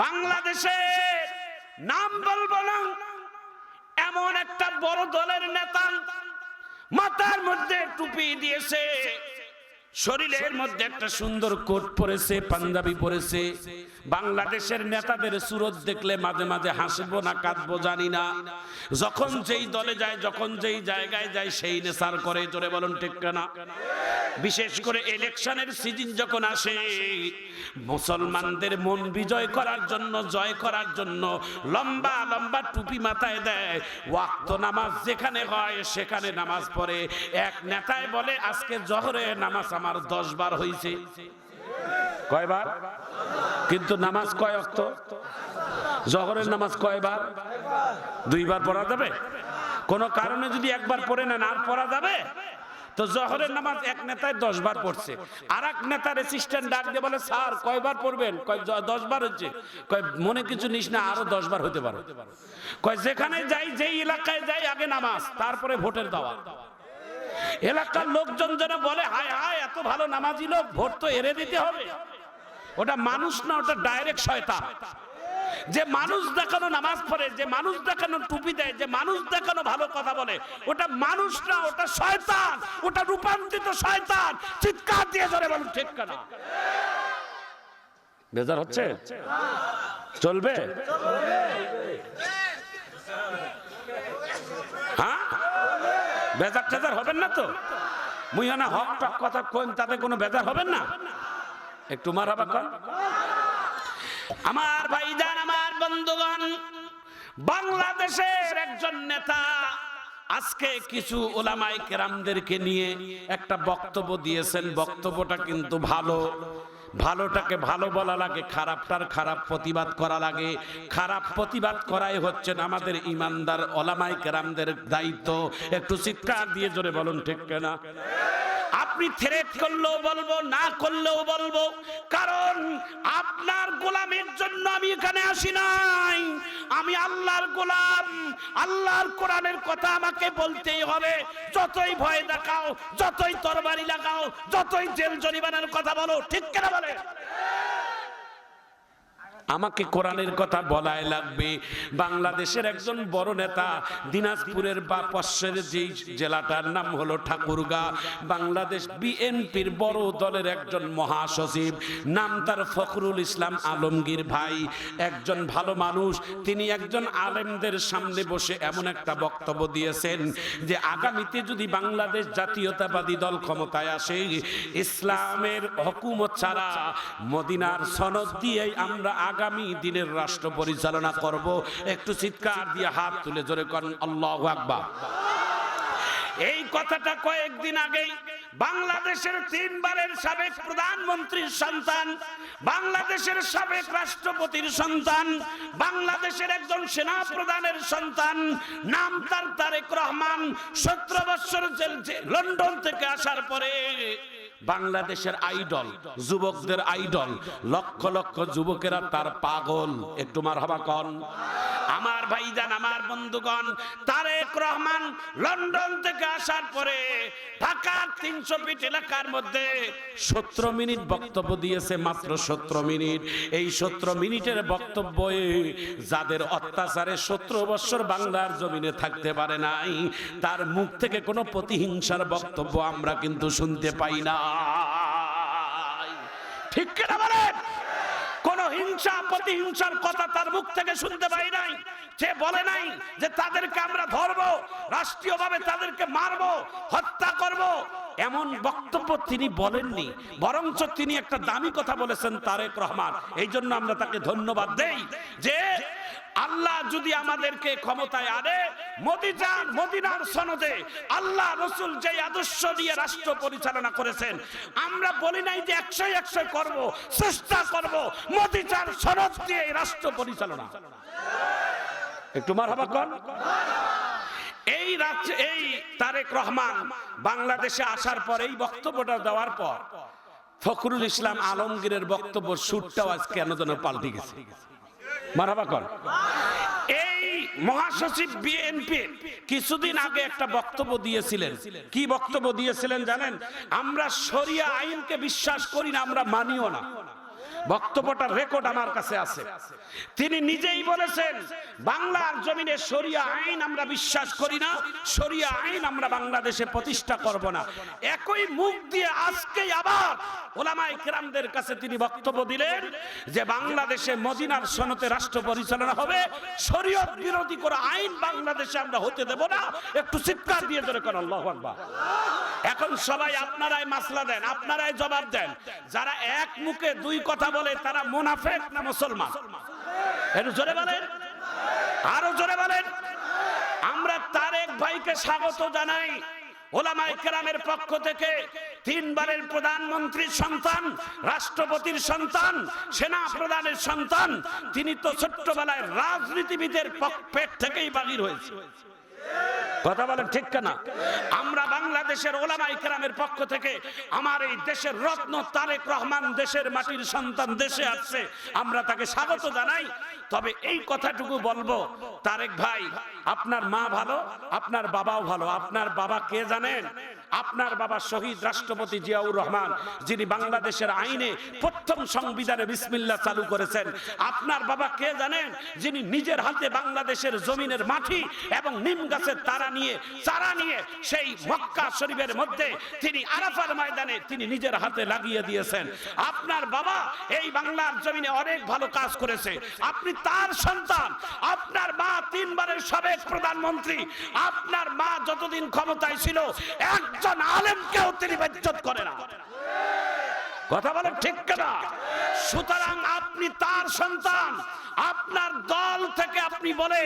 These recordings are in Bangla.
বাংলাদেশে নাম বলব না। এমন একটা বড় দলের নেতা মাথার মধ্যে টুপি দিয়েছে। শরীরের মধ্যে একটা সুন্দর কোট পরেছে, পাঞ্জাবি পরেছে। বাংলাদেশের নেতাদের সুরত দেখলে মাঝে মাঝে হাসবো না, কাঁদবো, জানি না। যখন যেই দলে যায়, যখন যেই জায়গায় যায়, সেই নেশার করে। জোরে বলুন, ঠিক না বিশেষ করে ইলেকশনের সিজন যখন আসে, মুসলমানদের মন বিজয় করার জন্য, জয় করার জন্য লম্বা লম্বা টুপি মাথায় দেয়। ওয়াক্ত নামাজ যেখানে হয়, সেখানে নামাজ পড়ে। এক নেতায় বলে, আজকে জহরে নামাজ আমার দশ বার হয়েছে কয়বার? কিন্তু নামাজ কয় অক্ত জহরের নামাজ কয়বার? দুইবার পড়া যাবে? কোনো কারণে যদি একবার পড়ে নেন, আর পড়া যাবে? তো জহরের নামাজ এক নেতায় দশ বার পড়ছে। আর এক নেতার অ্যাসিস্ট্যান্ট ডাক দিয়ে বলে, স্যার, কয়বার পড়বেন? কয় দশ বার হচ্ছে। কয়, মনে কিছু নিস না, আরও দশ বার হতে পারে। কয়, যেখানে যাই, যেই এলাকায় যাই, আগে নামাজ, তারপরে ভোটের দেওয়া এলাকার লোকজন যেন বলে, হায় হায়, এত ভালো নামাজি লোক, ভোট তো এড়ে দিতে হবে। ওটা মানুষ না, ওটা ডাইরেক্ট শয়তান। যে মানুষ দেখানো নামাজ পড়ে, যে মানুষ দেখানো টুপি দেয়, যে মানুষ দেখানো ভালো কথা বলে, ওটা মানুষ না, ওটা শয়তান, ওটা রূপান্তরিত শয়তান। চিৎকার দিয়ে ধরে বলুন, ঠিক কেনা? বেজার হচ্ছে? চলবে? হ্যাঁ? বেজার টেজার হবেন না তো? মুই না হক টক কথা কোন, তাতে কোনো বেজার হবেন না? একটু মারাবা কন আমার আমার বন্ধুগণ, বাংলাদেশের একজন নেতা আজকে কিছু ওলামাই কেরামদেরকে নিয়ে একটা বক্তব্য দিয়েছেন। বক্তব্যটা কিন্তু ভালো। ভালোটাকে ভালো বলা লাগে, খারাপটার খারাপ প্রতিবাদ করা লাগে। খারাপ প্রতিবাদ করাই হচ্ছেন আমাদের ইমানদার ওলামাই কেরামদের দায়িত্ব। একটু চিৎকার দিয়ে জোরে বলুন, ঠিক কেনা? আপনি থ্রেট করলেও বলব, না করলেও বলব। কারণ আপনার গোলামের জন্য আমি এখানে আসি নাই। আমি আল্লাহর গোলাম। আল্লাহর কোরআনের কথা আমাকে বলতেই হবে। যতই ভয় দেখাও, যতই তরবারি লাগাও, যতই জেল জরিমানার কথা বলো, ঠিক কেনা বলে? আমাকে কোরআনের কথা বলাই লাগবে। বাংলাদেশের একজন বড় নেতা, দিনাজপুরের বা পশ্চিমের যেই জেলাটার নাম হলো ঠাকুরগা, বাংলাদেশ বিএনপির বড় দলের একজন মহাসচিব। নাম তার ফখরুল ইসলাম আলমগীর ভাই। একজন ভালো মানুষ, তিনি একজন আলেমদের সামনে বসে এমন একটা বক্তব্য দিয়েছেন যে, আগামীতে যদি বাংলাদেশ জাতীয়তাবাদী দল ক্ষমতায় আসে, ইসলামের হকুমত ছাড়া মদিনার সনদ দিয়েই আমরা আগামী দিনের রাষ্ট্র পরিচালনা করব। একটু চিৎকার দিয়ে হাত তুলে জোরে করেন, আল্লাহ আকবার। এই কথাটা কয়েকদিন আগেই বাংলাদেশের তিনবারের সাবেক প্রধানমন্ত্রীর সন্তান, বাংলাদেশের সাবেক রাষ্ট্রপতির সন্তান, বাংলাদেশের একজন সেনা প্রধানের সন্তান, নাম তার তারেক রহমান, সতেরো বছর লন্ডন থেকে আসার পরে বাংলাদেশের আইডল যুবকদের আইডল লক্ষ লক্ষ যুবকেরা তার পাগল। একটু মার হবা কন। আমার ভাইজান, আমার বন্ধুগণ, তারেক রহমান লন্ডন থেকে আসার পরে ঢাকার তিনশো ফিট এলাকার মধ্যে সতেরো মিনিট বক্তব্য দিয়েছে মাত্র সতেরো মিনিট। এই সতেরো মিনিটের বক্তব্যে যাদের অত্যাচারে সতেরো বছর বাংলার জমিনে থাকতে পারে নাই, তার মুখ থেকে কোনো প্রতিহিংসার বক্তব্য আমরা কিন্তু শুনতে পাই না ঠিক কিনা বলেন? হিংসা, প্রতিহিংসার কথা তার মুখ থেকে শুনতে পাই নাই। সে বলে নাই যে তাদেরকে আমরা ধরবো, রাষ্ট্রীয়ভাবে তাদেরকে মারবো, হত্যা করব। এমন বক্তব্য তিনি বলেননি, বরঞ্চ তিনি একটা দামি কথা বলেছেন, তারেক রহমান। এই জন্য আমরা তাকে ধন্যবাদ দেই যে আল্লাহ যদি আমাদেরকে ক্ষমতায় আনে মোদি যান মদিনার সনদে আল্লাহ রসুল যে আদর্শ দিয়ে রাষ্ট্র পরিচালনা করেছেন, আমরা বলি নাই যে একশো একশো করব, চেষ্টা করব মোদি সনদ দিয়ে রাষ্ট্র পরিচালনা। একটু মার হবা কন এই রাজ্য এই তারেক রহমান বাংলাদেশে আসার পর, এই বক্তব্যটা দেওয়ার পর, ফখরুল ইসলাম আলমগীরের বক্তব্য, সুরটাও আজ কেন যেন পাল্টে গেছে? মারাবা কর। এই মহাসচিব বিএনপি কিছুদিন আগে একটা বক্তব্য দিয়েছিলেন। কি বক্তব্য দিয়েছিলেন জানেন? আমরা শরিয়া আইনকে বিশ্বাস করি না, আমরা মানিও না। বক্তব্যটার রেকর্ড আমার কাছে আছে। তিনি নিজেই বলেছেন, বাংলার জমিনে শরিয়া আইন আমরা বিশ্বাস করি না, শরিয়া আইন আমরা বাংলাদেশে প্রতিষ্ঠা করব না। একই মুখ দিয়ে আজকেই আবার ওলামাই কেরামদের কাছে তিনি বক্তব্য দিলেন যে বাংলাদেশে মদিনার সনতে রাষ্ট্র পরিচালনা হবে, শরীয়ত বিরোধী করে আইন বাংলাদেশে আমরা হতে দেব না। একটু চিৎকার দিয়ে ধরে করেন, আল্লাহু আকবার। এখন সবাই আপনারাই মাসলা দেন, আপনারাই জবাব দেন। যারা এক মুখে দুই কথা বলে, তারা মুনাফেক না মুসলমান? জোরে বলেন। আরও জোরে বলেন। আমরা তারেক ভাইকে স্বাগত জানাই। ওলামাই কেরামের পক্ষ থেকে তিনবারের প্রধানমন্ত্রীর সন্তান, রাষ্ট্রপতির সন্তান, সেনা প্রধানের সন্তান, তিনি তো ছোট্টবেলায় রাজনীতিবিদের পক- পেট থেকেই বাগির হয়েছে। কথা বলেন ঠিক না আমরা বাংলাদেশের ওলামাই কেরামের পক্ষ থেকে আমার এই দেশের রত্ন তারেক রহমান দেশের মাটির সন্তান দেশে আসছে, আমরা তাকে স্বাগত জানাই। তবে এই কথাটুকু বলব, তারেক ভাই, আপনার মা ভালো, আপনার বাবাও ভালো, আপনার বাবা কে জানেন? আপনার বাবা শহীদ রাষ্ট্রপতি জিয়াউর রহমান, যিনি বাংলাদেশের আইনে প্রথম সংবিধানে বিসমিল্লাহ চালু করেছেন, আপনার বাবা কে জানেন? যিনি নিজের হাতে বাংলাদেশের জমিনের মাটি এবং নিম গাছের তারা নিয়ে, চারা নিয়ে সেই মক্কা শরীফের মধ্যে তিনি আরাফার ময়দানে তিনি নিজের হাতে লাগিয়ে দিয়েছেন। আপনার বাবা এই বাংলার জমিনে অনেক ভালো কাজ করেছে। আপনি তার সন্তান, আপনার মা তিনবারের সাবেক প্রধানমন্ত্রী, আপনার মা যতদিন ক্ষমতায় ছিল একজন আলেমকেও তিনি বেজ্জত করে না। কথা বলেন ঠিক না সুতরাং আপনি তার সন্তান, আপনার দল থেকে আপনি বলে,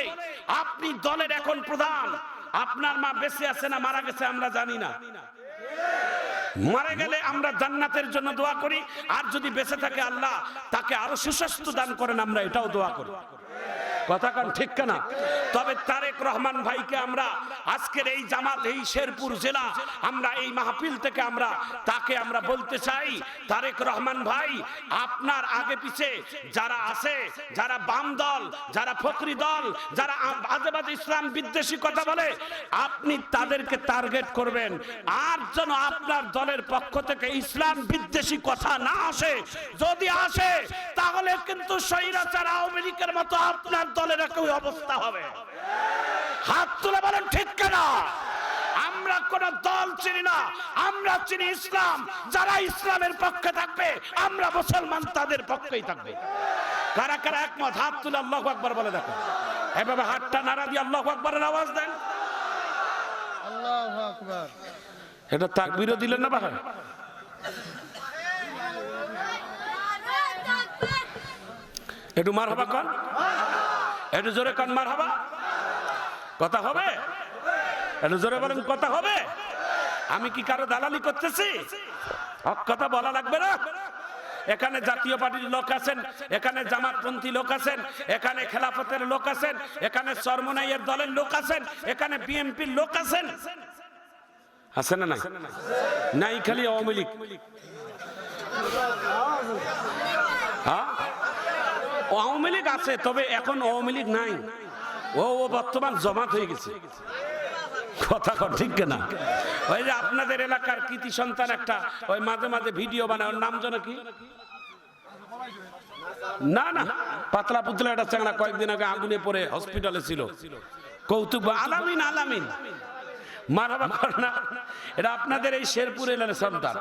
আপনি দলের এখন প্রধান। আপনার মা বেঁচে আছে না মারা গেছে আমরা জানি না। মারা গেলে আমরা জান্নাতের জন্য দোয়া করি। আর যদি বেঁচে থাকে আল্লাহ, তাকে আরও সুস্বাস্থ্য দান করেন, আমরা এটাও দোয়া করি। কথা কান ঠিক না তবে তারেক রহমান ভাইকে আমরা আজকের এই জামাত, এই শেরপুর জেলা, আমরা এই মাহফিল থেকে আমরা, তাকে আমরা বলতে চাই, তারেক রহমান ভাই, আপনার আগে পিছে যারা আছে, যারা বাম দল, যারা ফকরি দল, যারা বাজে বাজে ইসলাম বিদ্বেষী কথা বলে, আপনি তাদেরকে টার্গেট করবেন। আর যেন আপনার দলের পক্ষ থেকে ইসলাম বিদ্বেষী কথা না আসে, যদি আসে, তাহলে কিন্তু স্বৈরাচার আওয়ামী লীগের মতো আপনার দলের একই অবস্থা হবে। হাত তুলে বলেন ঠিক কেনা? আমরা কোন দল চিনি না আমরা চিনি ইসলাম। যারা ইসলামের পক্ষে থাকবে আমরা মুসলমান তাদের পক্ষেই থাকবে। কারা কারা একমত? হাত তুলে আল্লাহ আকবর বলে দেখো। এভাবে হাতটা নাড়া দিয়ে আল্লাহ আকবরের আওয়াজ দেন। এটা তাকবিরও দিলেন না বাহার? একটু মার হবা কন একটু জোরে কন মার হবা। কথা হবে? একটু জোরে বলেন, কথা হবে? আমি কি কারও দালালি করতেছি? কথা বলা লাগবে না? এখানে জাতীয় পার্টির লোক আছেন, এখানে জামাতপন্থী লোক আছেন, এখানে খেলাফতের লোক আছেন, এখানে সরমনাইয়ের দলের লোক আছেন, এখানে বিএনপির লোক আছেন। আছে না নাই? নাই খালি আওয়ামী লীগ। হ্যাঁ? আওয়ামী লীগ আছে, তবে এখন আওয়ামী লীগ নাই। ও ও বর্তমান জমাত হয়ে গেছে। কথা ঠিক না ওই যে আপনাদের এলাকার কৃতি সন্তান একটা, ওই মাঝে মাঝে ভিডিও বানায়, ওর নাম যেন কি? না না, পাতলা পুতলা একটা চাংলা কয়েকদিন আগে আগুনে পড়ে হসপিটালে ছিল। কৌতুক আলামিন আলামিন। কর না। এটা আপনাদের এই শেরপুর এলাকার সন্তান।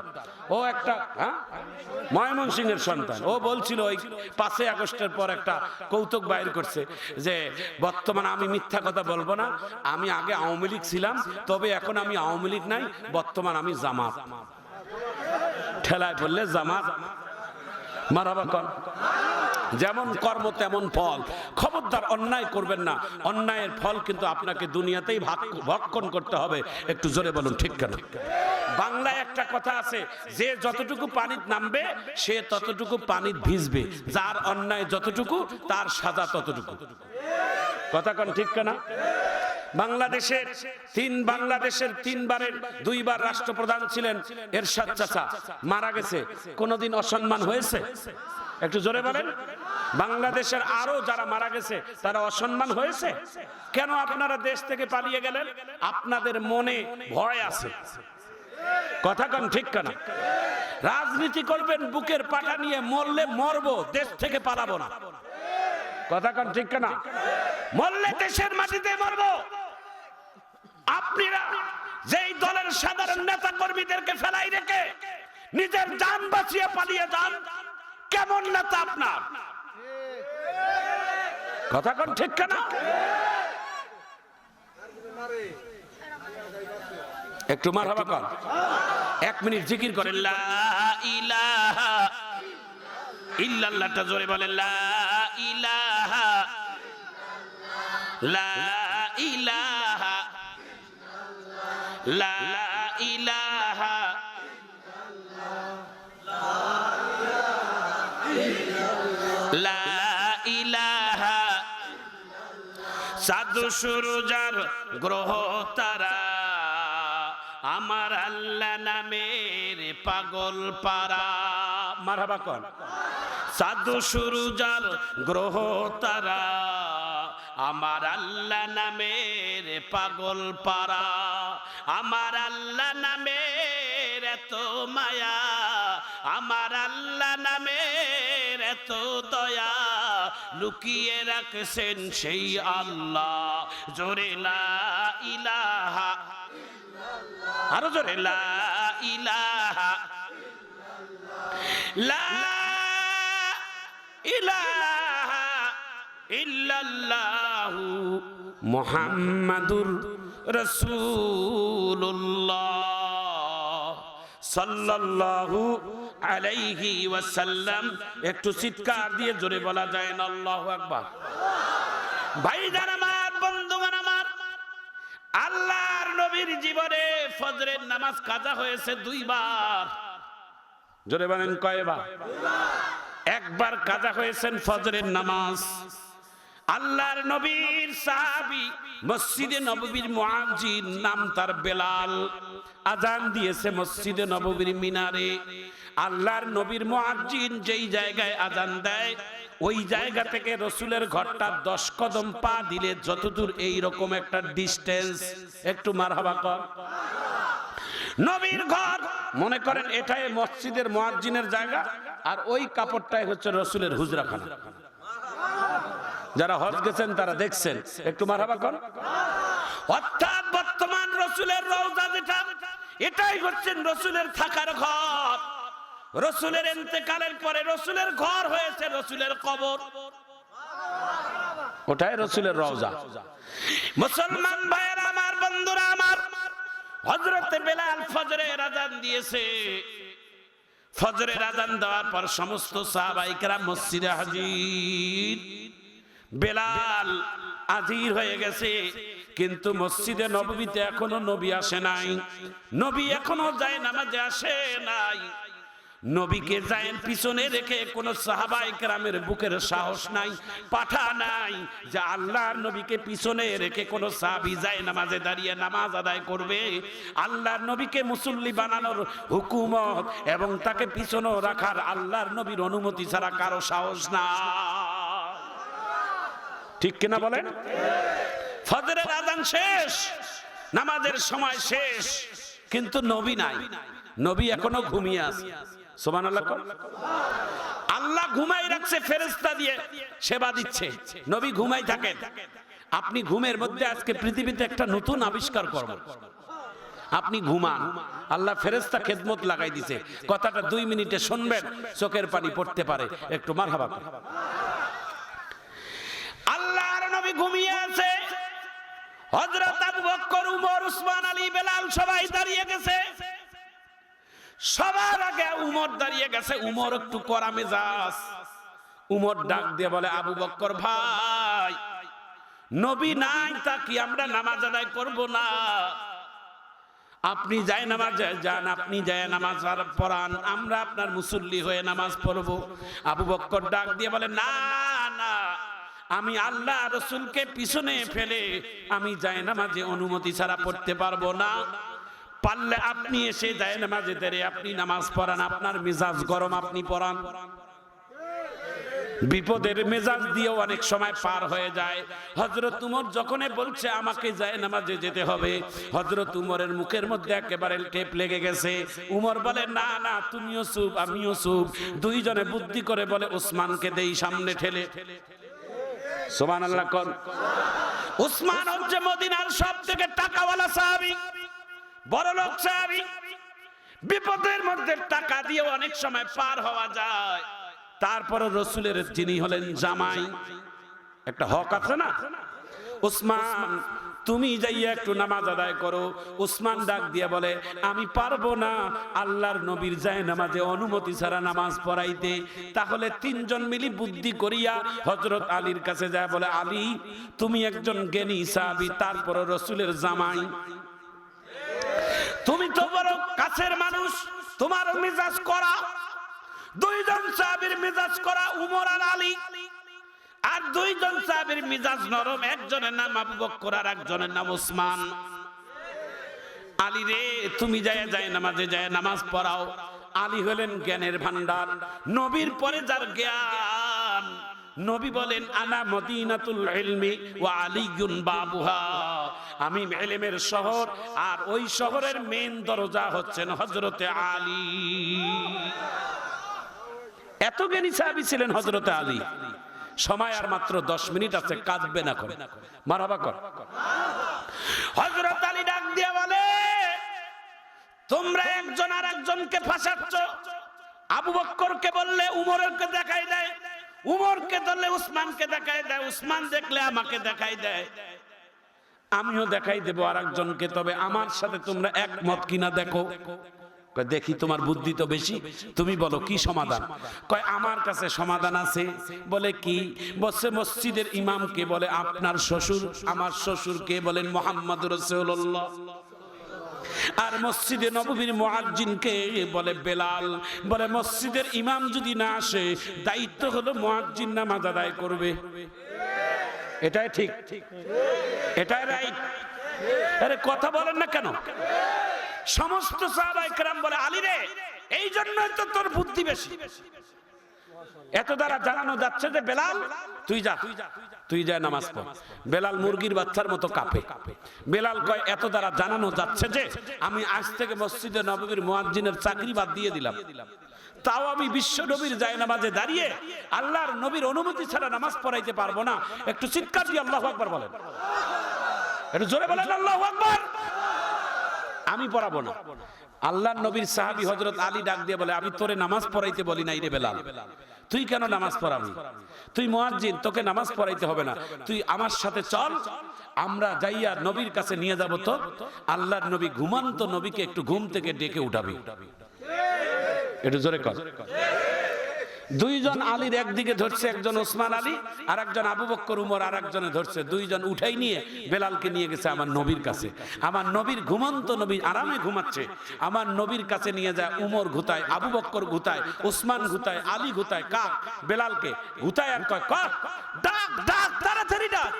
ও একটা হ্যাঁ? সন্তান। ও বলছিল ওই পাঁচই আগস্টের পর একটা কৌতুক বাইর করছে যে, বর্তমানে আমি মিথ্যা কথা বলব না। আমি আগে আওয়ামী লীগ ছিলাম, তবে এখন আমি আওয়ামী লীগ নাই, বর্তমান আমি জামাত। ঠেলায় বললে জামাত। মারাবা কর। যেমন কর্ম, তেমন ফল। খবরদার অন্যায় করবেন না। অন্যায়ের ফল কিন্তু আপনাকে দুনিয়াতেই ভক্ষণ করতে হবে। একটু জোরে বলুন, ঠিক কেন? বাংলায় একটা কথা আছে, যে যতটুকু পানিত নামবে, সে ততটুকু পানিত ভিজবে। যার অন্যায় যতটুকু, তার সাজা ততটুকু। কথা কন, ঠিক কেনা? বাংলাদেশের তিন, বাংলাদেশের তিনবারের দুইবার রাষ্ট্রপ্রধান ছিলেন এরশাদ চাচা। মারা গেছে। কোনোদিন অসম্মান হয়েছে? একটু জোরে বলেন। বাংলাদেশের আরও যারা মারা গেছে, তারা অসম্মান হয়েছে? কেন আপনারা দেশ থেকে পালিয়ে গেলেন? আপনাদের মনে ভয় আছে। কথা কন ঠিক কেনা। রাজনীতি করবেন, বুকের পাটা নিয়ে মরলে মরবো, দেশ থেকে পালাবো না। কথা কন ঠিক না মরলে দেশের মাটিতে মরবো। আপনারা যেই দলের সাধারণ নেতা কর্মীদেরকে ফেলাই রেখে নিজের যান বাঁচিয়ে পালিয়ে যান কেমন নেতা আপনার? কথা কন ঠিক না একটু মার হবা কন এক মিনিট জিকির করেন লা ইল্লাল্লাহটা জোরে বলেন লা ইলাহা ইলাহা সাধু সুরজার গ্রহ তারা। আমার আল্লাহ নামের পাগল পারা। মারহাবা কন। সাধু সুরজার গ্রহ তারা। আমার আল্লাহ নামের পাগল পারা। আমার আল্লাহ নামের এত মায়া। আমার আল্লাহ নামের এত দয়া। লুকিয়ে রাখছেন সেই আল্লাহ। জোরে ইলাহা আরও জোরে, লা ইলাহা লা ইল্লাল্লাহু মুহাম্মাদুর রাসূলুল্লাহ। সাল্লাল্লাহু আলাইহি ওয়াসাল্লাম, একটু চিৎকার দিয়ে জোরে বলা যায় না, আল্লাহু আকবার। ভাইজান আমার, বন্ধুগণ আমার, আল্লাহর নবীর জীবনে ফজরের নামাজ কাজা হয়েছে দুইবার। জোরে বলেন কয়বার? একবার কাজা হয়েছেন ফজরের নামাজ। আল্লাহর নবীর সাহাবি মসজিদে নববীর মুআজ্জিন নাম তার বেলাল। আজান দিয়েছে মসজিদে নববীর মিনারে। আল্লাহর নবীর মুআজ্জিন যেই জায়গায় আজান দেয়, ওই জায়গা থেকে রসুলের ঘরটা দশ কদম পা দিলে যতদূর এই রকম একটা ডিস্টেন্স একটু মারহাবা কর। নবীর ঘর, মনে করেন এটাই মসজিদের মুয়াজ্জিনের জায়গা, আর ওই কাপড়টাই হচ্ছে রসুলের হুজরাখানা। যারা হজ গেছেন, তারা দেখছেন। একটু মারহাবা কর। অর্থাৎ বর্তমান রসুলের রওজা যেটা, এটাই হচ্ছেন রসুলের থাকার ঘর। রসুলের এন্তেকালের পরে রসুলের ঘর হয়েছে রসুলের কবর। ওটাই রসুলের রওজা। মুসলমান ভাইয়েরা আমার, বন্ধুরা আমার হজরতে বেলাল ফজরে আজান দিয়েছে। ফজরের আজান দেওয়ার পর সমস্ত সাহাবাইকরা মসজিদে হাজির। বেলাল হাজির হয়ে গেছে। কিন্তু মসজিদে নববীতে এখনও নবী আসে নাই। নবী এখনও যায় নামাজে আসে নাই। নবীকে যায়েন পিছনে রেখে কোন সাহাবাই কেরামের বুকের সাহস নাই, পাঠা নাই যে আল্লাহর নবীকে পিছনে রেখে কোন সাহাবি যায় নামাজে দাঁড়িয়ে নামাজ আদায় করবে। আল্লাহর নবীকে মুসল্লি বানানোর হুকুমত এবং তাকে পিছনে রাখার আল্লাহর নবীর অনুমতি ছাড়া কারও সাহস না ঠিক কিনা বলেন? ফজরের আজান শেষ, নামাজের সময় শেষ, কিন্তু নবী নাই। নবী এখনও ঘুমিয়ে আছে। আল্লাহ ঘুমাই রাখছে ফেরেস্তা দিয়ে সেবা দিচ্ছে। নবী ঘুমাই থাকেন। আপনি ঘুমের মধ্যে আজকে পৃথিবীতে একটা নতুন আবিষ্কার করবেন আপনি ঘুমান। আল্লাহ ফেরেস্তা খেদমত লাগাই দিছে। কথাটা দুই মিনিটে শুনবেন, চোখের পানি পড়তে পারে। একটু মার হাবা ঘুমিয়ে আছে। হযরত আবু বকর উমর, উসমান, আলী, বেলাল সবাই দাঁড়িয়ে গেছে। সবার আগে উমর দাঁড়িয়ে গেছে। উমর একটু করা মেজাজ। উমর ডাক দিয়ে বলে, আবু বক্কর ভাই, নবী নাই তা কি আমরা নামাজ আদায় করব না? আপনি যায় নামাজ, যান, আপনি যায় নামাজ পড়ান। আমরা আপনার মুসল্লি হয়ে নামাজ পড়ব। আবু বক্কর ডাক দিয়ে বলে না না আমি আল্লাহ রসুলকে পিছনে ফেলে আমি যায় নামাজে অনুমতি ছাড়া পড়তে পারব না। পারলে আপনি এসে যায় নামাজে দেরে আপনি নামাজ পড়ান, আপনার মেজাজ গরম, আপনি পড়ান। বিপদের মেজাজ দিয়ে অনেক সময় পার হয়ে যায়। হজরত উমর যখন বলছে, আমাকে যায় নামাজে যেতে হবে। হজরত উমরের মুখের মধ্যে একেবারে টেপ লেগে গেছে। উমর বলে, না না, তুমিও চুপ, আমিও চুপ। দুইজনে বুদ্ধি করে বলে, ওসমানকে দেই সামনে ঠেলে ঠেলে। সোমান আল্লাহ কর। উসমান হচ্ছে মদিনার সব থেকে টাকাওয়ালা সাহাবি বড় লোক সাহাবি। বিপদের মধ্যে টাকা দিয়ে অনেক সময় পার হওয়া যায়। তারপরে রসুলের যিনি হলেন জামাই, একটা হক আছে না? উসমান তুমি যাইয়া একটু নামাজ আদায় করো। উসমান ডাক দিয়ে বলে, আমি পারব না। আল্লাহর নবীর যায় নামাজে অনুমতি ছাড়া নামাজ পড়াইতে। তাহলে তিনজন মিলি বুদ্ধি করিয়া হজরত আলীর কাছে যায় বলে, আলী, তুমি একজন জ্ঞানী সাহাবি তারপর রসুলের জামাই। তুমি তো বড় কাছের মানুষ তোমার মেজাজ করা। দুইজন সাহাবীর মেজাজ করা, উমর আর আলী। আর দুইজন সাহাবীর মেজাজ নরম, একজনের নাম আবু বক্কর আর একজনের নাম ওসমান। আলী রে, তুমি যায় যায় নামাজে যায়, নামাজ পড়াও। আলী হলেন জ্ঞানের ভান্ডার নবীর পরে যার জ্ঞান। নবী বলেন, আনা মদিনাতুল ইলমি ওয়া আলিয়ুন বাবুহা। আমি ইলমের শহর, আর ওই শহরের মেন দরজা হচ্ছেন হযরতে আলী। এত জ্ঞানী সাহাবী ছিলেন হযরতে আলী। সময় আর মাত্র দশ মিনিট আছে, কাঁদবে না করে মারাবা কর। হযরত আলী ডাক দিয়ে বলে, তোমরা একজন আর একজনকে ফাঁসাচ্ছ। আবু বক্করকে বললে, উমরকে দেখাই দেয়। উমরকে ধরলে, উসমানকে দেখাই দেয়। উসমান দেখলে আমাকে দেখাই দেয়। আমিও দেখাই দেবো আর একজনকে তবে আমার সাথে তোমরা একমত কিনা দেখো। দেখি তোমার বুদ্ধি তো বেশি, তুমি বলো, কি সমাধান? কয়, আমার কাছে সমাধান আছে। বলে, কি? বসে মসজিদের ইমামকে বলে, আপনার শ্বশুর, আমার শ্বশুরকে বলেন, মোহাম্মদ রসুল্লাহ আর মসজিদে নববীর মুয়াজ্জিনকে বলে, বেলাল। বলে, মসজিদের ইমাম যদি না আসে, দায়িত্ব হলো মুয়াজ্জিন নামাজ আদায় করবে। এটাই ঠিক। এটাই রাইট। আরে কথা বলেন না কেন? সমস্ত সাহাবাই কেরাম বলে আলী রে এই জন্যই তো তোর বুদ্ধি বেশি। এত দ্বারা জানানো যাচ্ছে যে, বেলাল, তুই যা তুই যা নামাজ পড়। বেলাল মুরগির বাচ্চার মতো কাঁপে। বেলাল কয়, এত দ্বারা জানানো যাচ্ছে যে, আমি আজ থেকে মসজিদে নবীর মুয়াজ্জিনের চাকরি বাদ দিয়ে দিলাম। তাও আমি বিশ্ব নবীর যায় নামাজে দাঁড়িয়ে আল্লাহর নবীর অনুমতি ছাড়া নামাজ পড়াইতে পারব না। একটু চিৎকার দিয়ে আল্লাহ আকবার বলেন। আমি পড়াবো না। আল্লাহ নবীর সাহাবি হজরত আলী ডাক দিয়ে বলে, আমি তোরে নামাজ পড়াইতে বলি নাই রে বেলাল। তুই কেন নামাজ পড়াবি? তুই মুয়াজ্জিন, তোকে নামাজ পড়াইতে হবে না। তুই আমার সাথে চল। আমরা যাইয়া নবীর কাছে নিয়ে যাব তো। আল্লাহর নবী ঘুমান্ত নবীকে একটু ঘুম থেকে ডেকে উঠাবি। একটু জোরে কর। দুইজন আলীর একদিকে ধরছে একজন ওসমান আলী আর একজন আবু বক্কর, উমর আর একজনে ধরছে। দুইজন উঠাই নিয়ে বেলালকে নিয়ে গেছে আমার নবীর কাছে। আমার নবীর ঘুমন্ত নবী আরামে ঘুমাচ্ছে। আমার নবীর কাছে নিয়ে যায়, উমর ঘুতায়, আবু বক্কর ঘুতায়, ওসমান ঘুতায়, আলী ঘুতায়, কাক, বেলালকে ঘুতায় আর কয় কাক ডাক ডাক, তাড়াতাড়ি ডাক।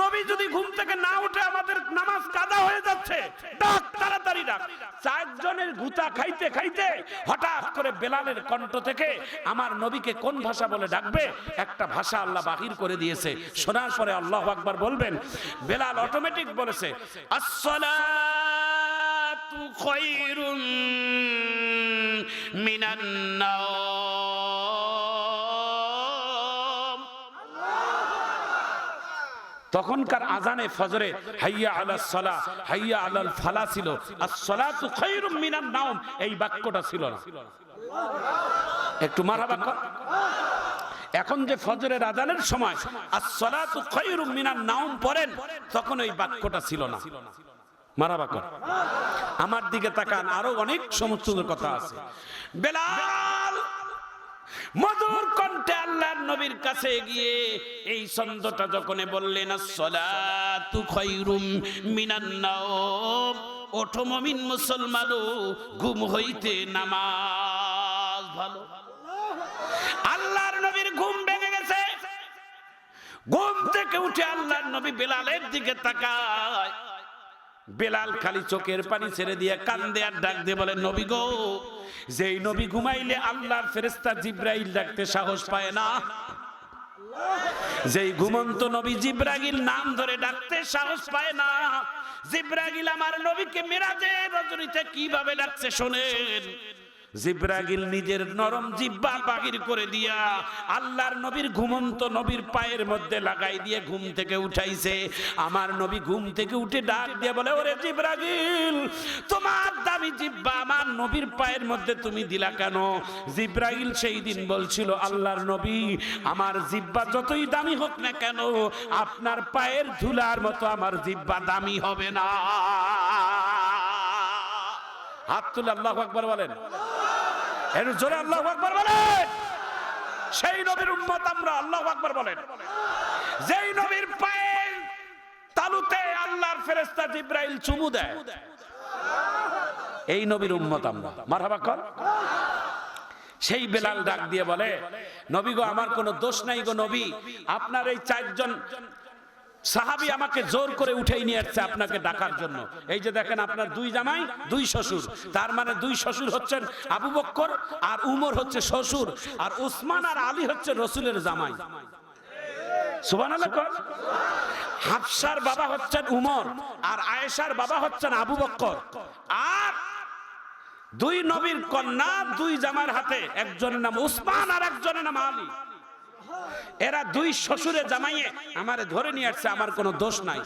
নবী যদি ঘুম থেকে না উঠে আমাদের নামাজ কাদা হয়ে যাচ্ছে, ডাক, তাড়াতাড়ি ডাক। চারজনের ঘুতা খাইতে খাইতে হঠাৎ করে বেলালের কণ্ঠ থেকে আমার নবীকে কোন ভাষা বলে ডাকবে? একটা ভাষা আল্লাহ বাহির করে দিয়েছে। শোনার পরে আল্লাহ আকবার বলবেন, বেলাল অটোমেটিক বলেছে তখনকার আজানে ফজরে, হাইয়া আলা সলা, হাইয়া আলাল ফালা ছিল আর সলাতু খায়রুম মিনান নাওম। এই বাক্যটা ছিল না। একটু মারা বাক্য এখন যে ফজরের আজানের সময়, আর সলাতু খায়রুম মিনান নাওম পড়েন, তখন ওই বাক্যটা ছিল না। মারা বাক্য আমার দিকে তাকান, আরও অনেক সমস্ত কথা আছে। বেলাল, মধুর কণ্ঠে আল্লাহর নবীর কাছে গিয়ে এই ছন্দটা যখন বললেন আসসালাতু খায়রুম মিনান নাওম, ওঠো মুমিন মুসলমানো ঘুম হইতে নামাজ ভালো। ঘুম থেকে উঠে আল্লাহর নবী বেলালের দিকে তাকায়। বেলাল খালি চোখের পানি ছেড়ে দিয়ে কান্দে আর ডাক দিয়ে বলে, নবী গো, যেই নবী ঘুমাইলে আল্লাহর ফেরেস্তা জিব্রাইল ডাকতে সাহস পায় না। যেই ঘুমন্ত নবী জিব্রাগিল নাম ধরে ডাকতে সাহস পায় না। জিব্রাগিল আমার নবীকে মিরাজে রজনীতে কীভাবে ডাকছে শোনেন। জিব্রাগিল নিজের নরম জিব্বা বাগির করে দিয়া আল্লাহর নবীর ঘুমন্ত নবীর পায়ের মধ্যে লাগাই দিয়ে ঘুম থেকে উঠাইছে। আমার নবী ঘুম থেকে উঠে ডাক দিয়ে বলে, ওরে জিব্রাগিল তোমার দামি জিব্বা আমার নবীর পায়ের মধ্যে তুমি দিলা কেন? জিব্রাগিল সেই দিন বলছিল, আল্লাহর নবী, আমার জিব্বা যতই দামি হোক না কেন, আপনার পায়ের ধুলার মতো আমার জিব্বা দামি হবে না। হাত তুলে আল্লাহ আকবার বলেন। এর জোরে আল্লাহ আকবার বলেন। সেই নবীর উম্মত আমরা, আল্লাহ আকবর বলেন। যেই নবীর পায়ে তালুতে আল্লাহর ফেরেশতা জিব্রাইল চুমু দেয়। এই নবীর উম্মত আমরা। মারহাবা কর। সেই বেলাল ডাক দিয়ে বলে, নবী গো, আমার কোনো দোষ নাই গো নবী। আপনার এই চারজন সাহাবি আমাকে জোর করে উঠেই নিয়ে আসছে আপনাকে ডাকার জন্য। এই যে দেখেন আপনার দুই জামাই, দুই শ্বশুর। তার মানে দুই শ্বশুর হচ্ছেন আবু বক্কর আর উমর হচ্ছে শ্বশুর আর উসমান আর আলী হচ্ছে রসুলের জামাই। হাফসার বাবা হচ্ছেন উমর আর আয়েশার বাবা হচ্ছেন আবু বক্কর। আর দুই নবীর কন্যা, দুই জামার হাতে একজনের নাম উসমান আর একজনের নাম আলী। এরা দুই শ্বশুরে জামাইয়ে আমারে ধরে নিয়ে আসছে আমার কোনো দোষ নাই।